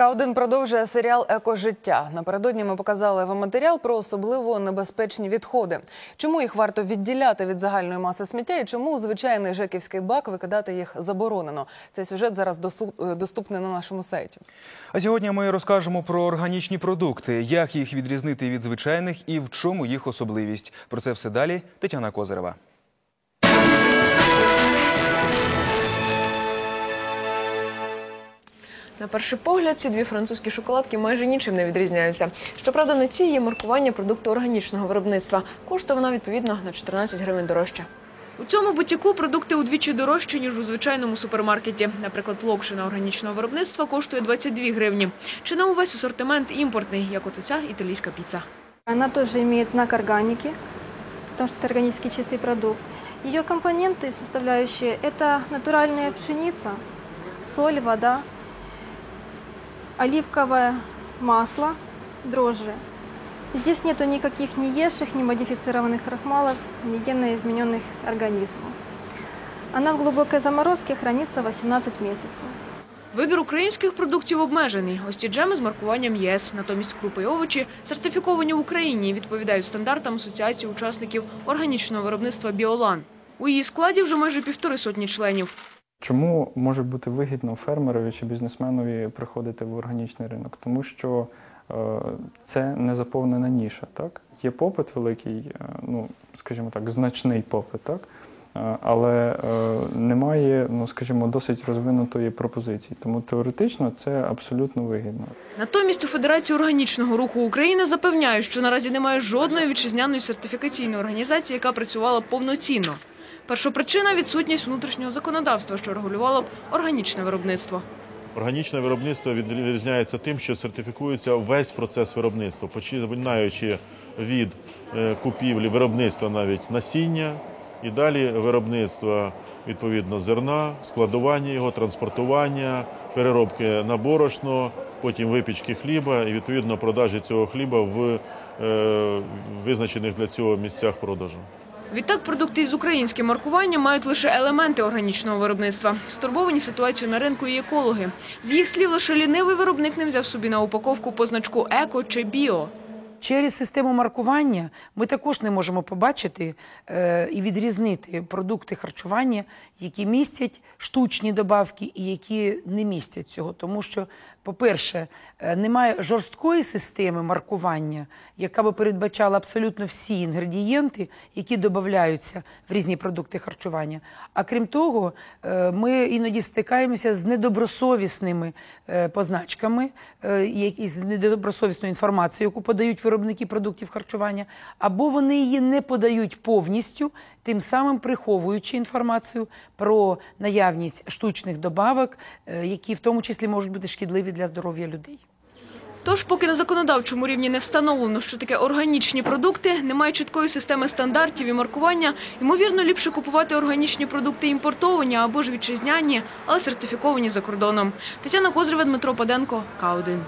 К1 продовжує серіал Екожиття. Напередодні ми показали вам матеріал про особливо небезпечні відходи. Чому їх варто відділяти від загальної маси сміття і чому у звичайний жеківський бак викидати їх заборонено? Цей сюжет зараз е, доступний на нашому сайті. А сьогодні ми розкажемо про органічні продукти, як їх відрізнити від звичайних і в чому їх особливість. Про це все далі. Тетяна Козирева. На перший погляд, ці дві французькі шоколадки майже нічим не відрізняються. Щоправда, на цій є маркування продукту органічного виробництва. Коштує вона відповідно на 14 гривень дорожче. У цьому бутіку продукти удвічі дорожчі, ніж у звичайному супермаркеті. Наприклад, локшина органічного виробництва коштує 22 гривні. Чи не увесь асортимент імпортний, як от оця італійська піца. Она тоже имеет знак органики, потому что это органически чистый продукт. Ее компоненты, составляющие, это натуральная пшеница, соль, вода, оливковое масло, дрожжи. Здесь нету никаких ни ешек, ни модифицированных крахмалов, ни генно измененных организмов. Она в глубокой заморозке хранится 18 месяцев. Вибір українських продуктів обмежений. Ось ці джеми з маркуванням ЄС. Натомість крупи й овочі сертифіковані в Україні і відповідають стандартам Асоціації учасників органічного виробництва Біолан. У її складі вже майже півтори сотні членів. Чому може бути вигідно фермерові чи бізнесменові приходити в органічний ринок? Тому що е, це не заповнена ніша. Так? Є попит великий, е, ну, скажімо так, значний попит, так? Е, але немає, ну, скажімо, досить розвинутої пропозиції. Тому теоретично це абсолютно вигідно. Натомість у Федерації органічного руху України запевняють, що наразі немає жодної вітчизняної сертифікаційної організації, яка працювала повноцінно. Першопричина – відсутність внутрішнього законодавства, що регулювало б органічне виробництво. Органічне виробництво відрізняється тим, що сертифікується весь процес виробництва, починаючи від е, купівлі виробництва навіть насіння, і далі виробництва відповідно зерна, складування його, транспортування, переробки на борошно, потім випічки хліба і відповідно продажі цього хліба в е, визначених для цього місцях продажу. Відтак, продукти із українським маркуванням мають лише елементи органічного виробництва. Стурбовані ситуацію на ринку і екологи. З їх слів, лише лінивий виробник не взяв собі на упаковку позначку еко чи біо. Через систему маркування ми також не можемо побачити е, і відрізнити продукти харчування, які містять штучні добавки і які не містять цього. Тому що, по-перше, е, немає жорсткої системи маркування, яка би передбачала абсолютно всі інгредієнти, які додаються в різні продукти харчування. А крім того, е, ми іноді стикаємося з недобросовісними е, позначками, е, які- з недобросовісною інформацією, яку подають виробники продуктів харчування, або вони її не подають повністю, тим самим приховуючи інформацію про наявність штучних добавок, е, які в тому числі можуть бути шкідливі для здоров'я людей. Тож, поки на законодавчому рівні не встановлено, що таке органічні продукти, немає чіткої системи стандартів і маркування, ймовірно, ліпше купувати органічні продукти імпортовані або ж вітчизняні, але сертифіковані за кордоном. Тетяна Козрєва, Дмитро Паденко, К1.